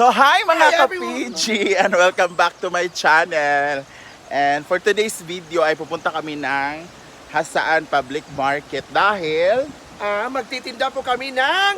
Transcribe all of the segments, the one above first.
So hi mga ka-PG and welcome back to my channel. And for today's video ay pupunta kami ng Hasaan Public Market dahil Ah, magtitinda po kami ng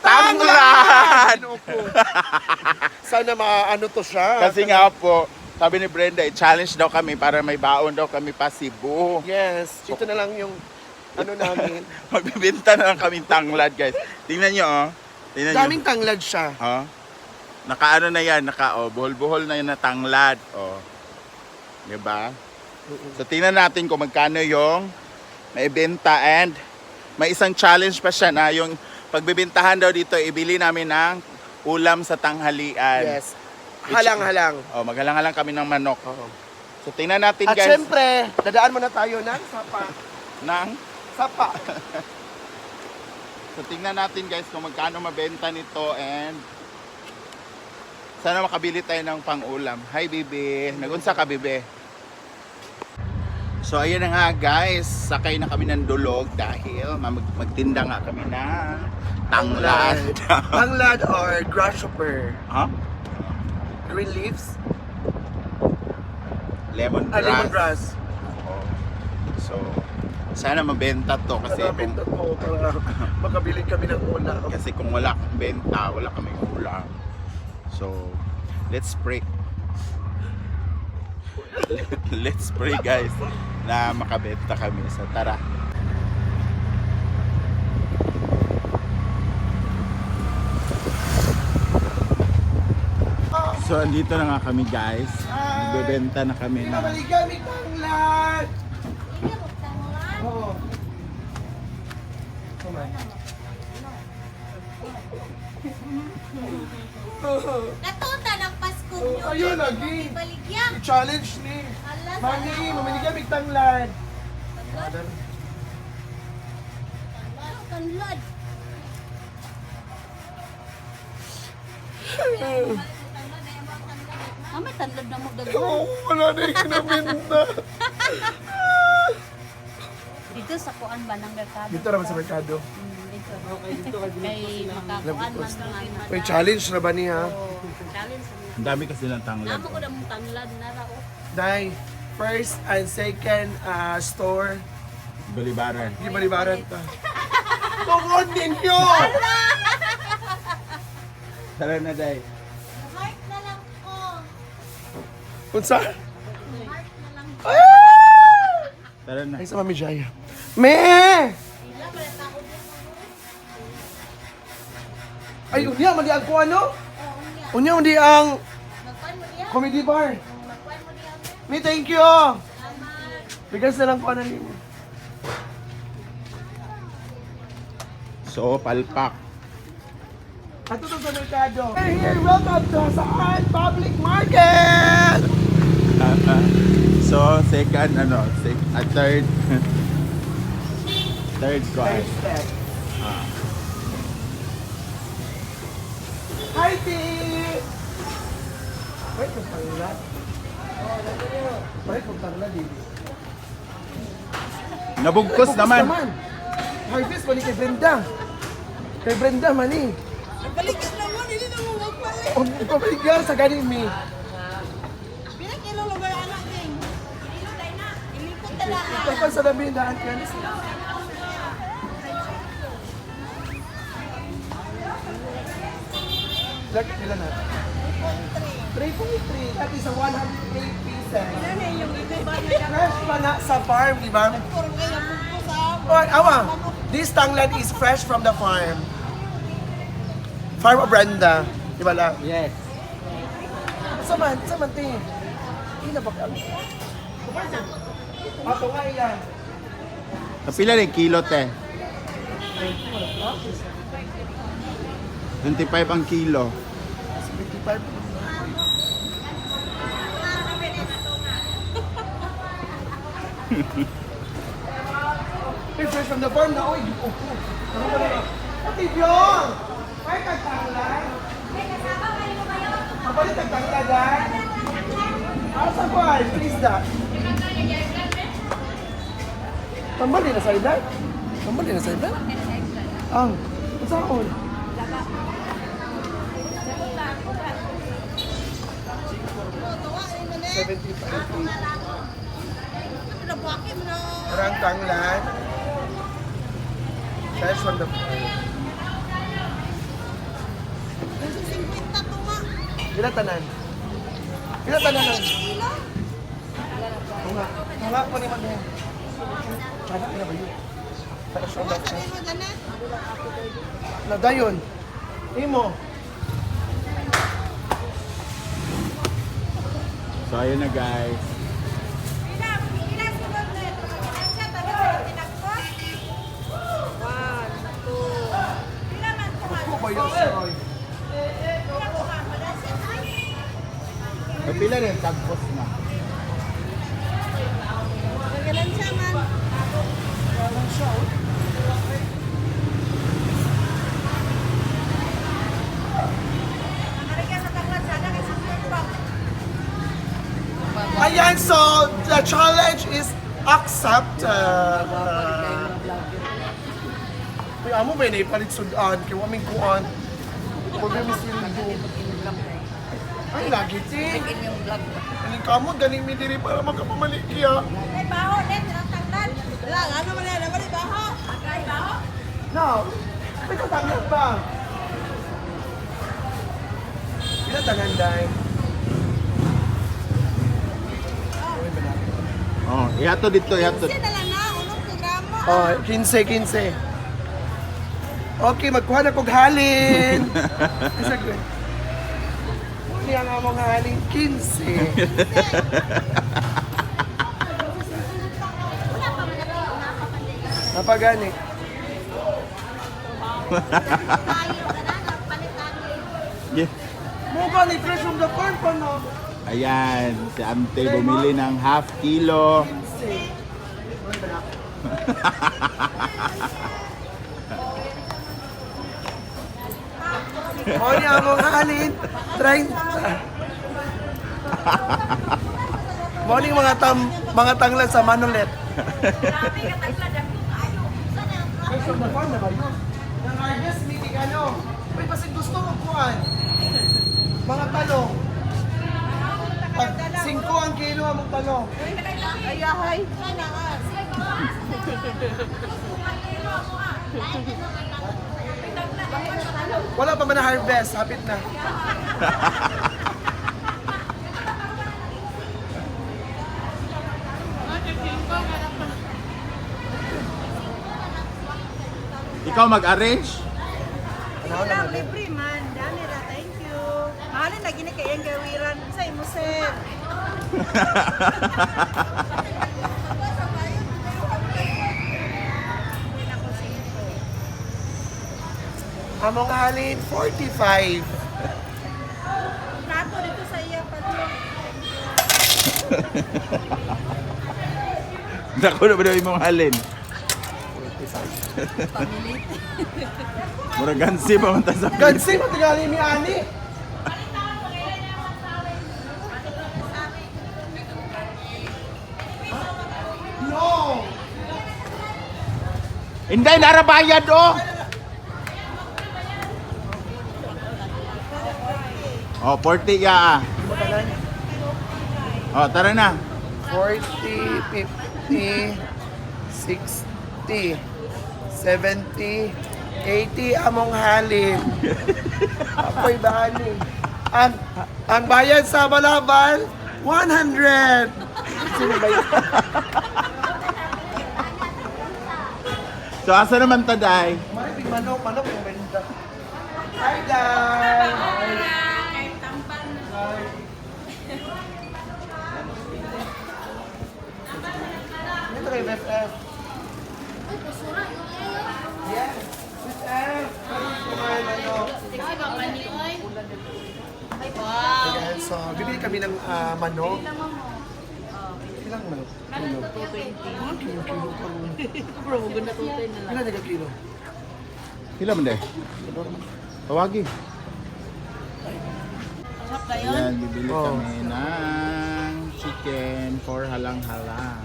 Tanglad! Ano? Sana maano to siya. kasi nga po sabi ni Brenda, i-challenge daw kami para may baon daw kami pa Cebu. Yes, ito na lang yung ano namin. Magbibenta na lang kami tanglad guys. Tingnan nyo oh. Tingnan nyo. Daming tanglad siya. Oh. Nakaano na yan, naka oh, buhol-buhol na yan na tanglad. Oh. 'Di ba? So tingnan natin kung magkano yung maibenta and may isang challenge pa siya na yung pagbibintahan daw dito, ibili namin ng ulam sa tanghalian. Yes. Halang-halang. Oh, maghalang-halang kami ng manok. Oo. So tingnan natin At guys syempre, dadaan muna tayo ng sapa. ng Sapa. So tingnan natin guys kung magkano mabenta nito and sana makabili tayo ng pang-ulam. Hi Bibi, nagunsa ka Bibi? So ayun na nga guys, sakay na kami ng dulog dahil mag- magtinda nga kami ng tanglad. Tanglad or grasshopper. ha? Green leaves. Lemon Ah, grass. lemongrass. Oo. So sana mabenta to kasi Kasi kung, ko para makabili kami ng ulam. kasi kung wala kang benta, wala kami ulam. So let's pray. Let's pray guys na makabenta kami. So tara. So andito na nga kami guys. Nagbebenta na kami ng Pinamaligamit tanglad! Oo. Come on. Natuta ng Pasko Oh, nyo. ayun, lagi. Baligya. Challenge ni. Mani, sana. mamaligamit tanglad. Ah, may tanlad na magdagdag. Oo, wala na yung kinabinta. Dito sa kuan ba ng merkado? Dito naman sa merkado. Hmm. Kay makakuan man mga May challenge na ba niya? Oh, challenge. Ang dami kasi ng tanglad. Namo ko na mong tanlad na ra. oh. Dai, first and second ah, store. Balibaran. Di balibaran ta. Tungkol ninyo! Tara na day. Heart na lang ko. Kunsa? Heart na lang. Tara na. Ay, sa Mami Jaya. Me! Ay, unya, mali ang kuha, no? Oh, unya. Unya, hindi ang mo diya. comedy bar. Magkuan mo diya. Me, thank you! Salamat. Bigas na lang kuha na nimo. So, palpak. Ato to sa merkado. Hey, here, welcome to Saan Public Market! so, second, ano, sec, a third, third Third class. step. Hi, T! Wait, kung tanglad. Wait, kung tanglad, eh. Nabugkos naman. Harvest, balik kay Brenda. Kay Brenda, mani. Balikan naman, hindi na mo magpalik. O, pabalikan sa ganin kilo lang ba anak din? Ilipot na lang. Ito pa sa labi, daan ka. Lag, ilan na? 3.3. That is a 108 pieces. Fresh pa na sa farm, di ba? Oh, awa, this tanglad is fresh from the farm. Farm of Brenda. Di ba lang? Yes. Saman, saman, te. Hindi na ba ka? Ako nga ilan. Kapila rin kilo, te. 25 ang kilo. 55. Hey, fresh from the farm na, oy. Upo. Ano ba na? Ate Byong! Ay, tagtanglan. Kapalit tagtanglan, Asa ko ay, please da. Tambal din na sa ilan? Tambal din na sa ilan? Ang, saan? 75. Orang Tanglan. That's wonderful. Bila tanan? Bila tanan lang? Tunga. Tunga po ni Magdaya. Anak na ba yun? Tapos ang dapat. Na dayon. Imo. Imo. Pila ko nga. Malasa. Kapila rin, tagpos na. Magalan siya man. Walang siya. oh. Nakarigyan sa tanglan sana kasi sunod pa. Ayan, so the challenge is accepted. Uy, amo ba na ipalit sudan? Kaya waming kuan. Kung may misildo. Ay, lagi ti. Ani kamo, galing mi diri para magkapamalikya. Ay, baho, net, ang tanglan. Lang, ano man yan, naman baho. Ay, baho. Now, may katanglan ba? Pila tanan Oh, ihato dito, ihato. Kasi na lang na, unong programa. Oh, 15, 15. Okay, magkuha na kog halin. Isa ko. Muli ang among halin, 15. Napagani. Yeah. Mukha ni fresh from the farm pa no. Ayan, si Ante bumili ng half kilo. 15. Muli ang among halin, 30. Morning mga tam mga tanglan sa Manolet. Nang harvest meeting ano? Uy, kasi gusto mo kuhan. Mga talong. Pag 5 ang kilo ang talong. Ay, ahay. Wala pa man na harvest, hapit na. Ikaw mag-arrange? Ano na Lang, libre man. Dami ra, thank you. Mahalin lagi ni kayang gawiran imo, sir. Among halin, 45. Nato dito sa iya pa Dako na ba daw imong halin? Mura gansi pa man ta sa Gansi, matigali ni Ani. Inday narabayad oh. Oh, 40 ya. ah. Oh, tara na. 40, 50, 60, 70, 80 among halin. Apoy bahanin. Ang, ang bayad sa Balaban, 100. Sino ba yun? So, asa naman ta, Day? Mariping manok, manok yung benda. Hi, guys! Hi. Dito kay BFF. Yes, BFF. Kumain ano. Ayan, so, bibili kami ng ah, manok. Ilang manok? Kilo. Kilo, kilo ka rin. Bro, ganda to na lang. Ilan nagka kilo? Hila man, Day. Tawagi. Sarap na yun. Ayan, bibili Oh. kami ng chicken for halang-halang.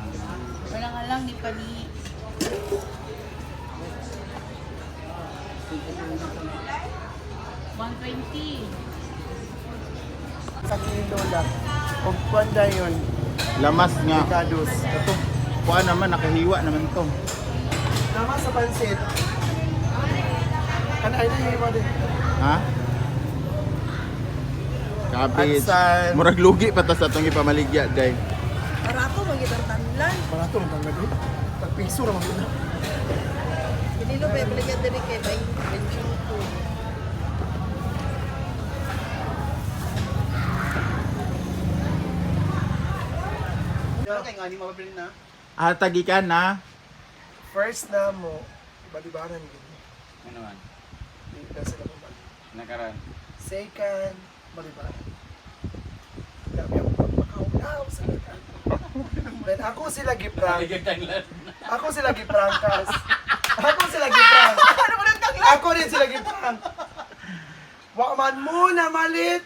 Walang alang ni Pani. One twenty. Sa kilo. ni Lola. O banda yun, Lamas nga. Ricardo's. Ito, kuha naman, nakahiwa naman to. Nama sa pansit. Ano ay nahiwa din? Ha? Cabbage. Atsan. Murag lugi pa to sa itong ipamaligya, day. Para ako, magiging tanlan. Barato tanggal doon. Tagpiso naman yun. Hindi lo, may balikan din kay Bay. Benching ko. Ah, tagikan na. First na mo, balibaran yun. Ano man? Hindi na sila bumalik. Nakaran. Second, balibaran. Dami ako pagpakaulaw sa lakan. Then ako sila giprank. Ako sila giprankas. Ako sila giprank. Ano mo Ako rin sila giprank. Wa man muna malit.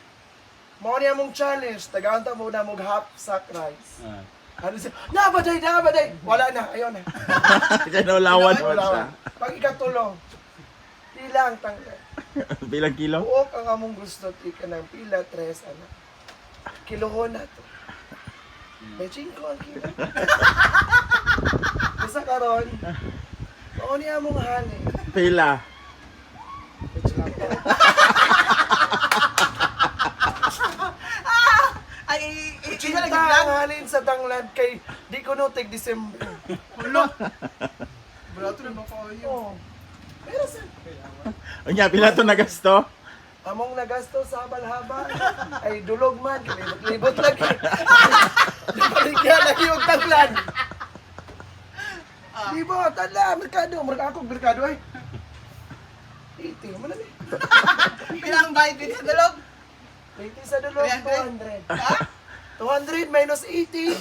Mao niya mong challenge. Tagaanta mo na mong half sack rice. Siya? Nabaday, nabaday! Wala na, ayaw na. Kaya naulawan mo siya. Pag ikatulong, ilang tanggal. Bilang kilo? Buok ang among gusto, tika ng pila, tres, ano. Kilohon na to. May chinko ang kilo. Isa karon, noon niya mong hani. Pila. Chinko. Ang halin sa tanglad kay di ko no tig December. Hulo. Barato na ba kayo? Pero sa O nga, pila to na gasto? among nagasto sa habal-habal ay dulog man libot lagi. Baligyan lagi yung tanglad. Di ba, tala, merkado, merkado ako, merkado ay. Iti, mo na ni. Pilang bayad din sa dalog? Iti sa dulo, 200. 200 minus 80,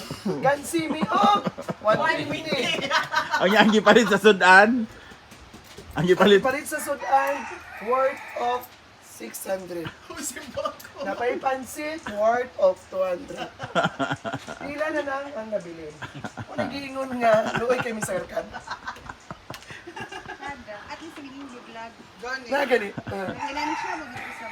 gansi mi, oh! 150. O nga, ang gipalit sa sudan. Ang gipalit. Palit sa sudan, worth of 600. Napay pansit, worth of 200. Pila na lang ang nabili. Kung nag-iingon nga, luoy kay Mr. Kan. Kada. At least magiging vlog. Na gani. ah, Kailan siya mag-isa